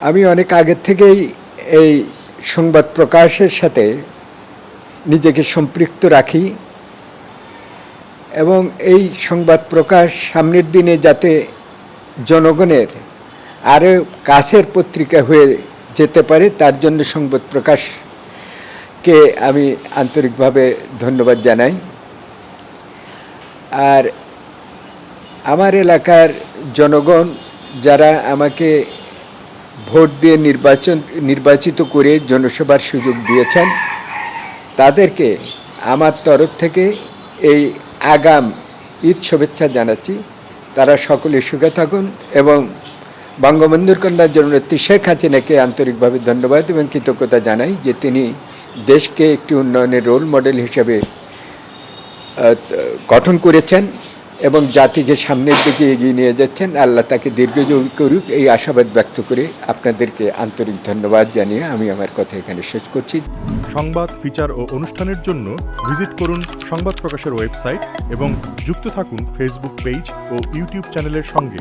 আমি অনেক আগের থেকেই এই সংবাদ প্রকাশের সাথে নিজেকে সম্পৃক্ত রাখি এবং এই সংবাদ প্রকাশ সামনের দিনে যাতে জনগণের আরও কাছের পত্রিকা হয়ে যেতে পারে, তার জন্য সংবাদ প্রকাশকে আমি আন্তরিকভাবে ধন্যবাদ জানাই। আর আমার এলাকার জনগণ যারা আমাকে ভোট দিয়ে নির্বাচন, নির্বাচিত করে জনসভার সুযোগ দিয়েছেন। তাদেরকে আমার তরফ থেকে এই আগাম ঈদ শুভেচ্ছা জানাচ্ছি। তারা সকলে সুখে থাকুন এবং বঙ্গবন্ধুর কন্যা জননেত্রী শেখ হাসিনাকে আন্তরিকভাবে ধন্যবাদ এবং কৃতজ্ঞতা জানাই যে তিনি দেশকে একটি উন্নয়নের রোল মডেল হিসেবে গঠন করেছেন। এবং জাতিকে সামনের দিকে এগিয়ে নিয়ে যাচ্ছেন। আল্লাহ তাকে দীর্ঘজীবী করুক। এই আশাবাদ ব্যক্ত করে আপনাদেরকে আন্তরিক ধন্যবাদ জানিয়ে আমি আমার কথা এখানে শেষ করছি। সংবাদ, ফিচার ও অনুষ্ঠানের জন্য ভিজিট করুন সংবাদ প্রকাশের ওয়েবসাইট এবং যুক্ত থাকুন ফেসবুক পেজ ও ইউটিউব চ্যানেলের সঙ্গে।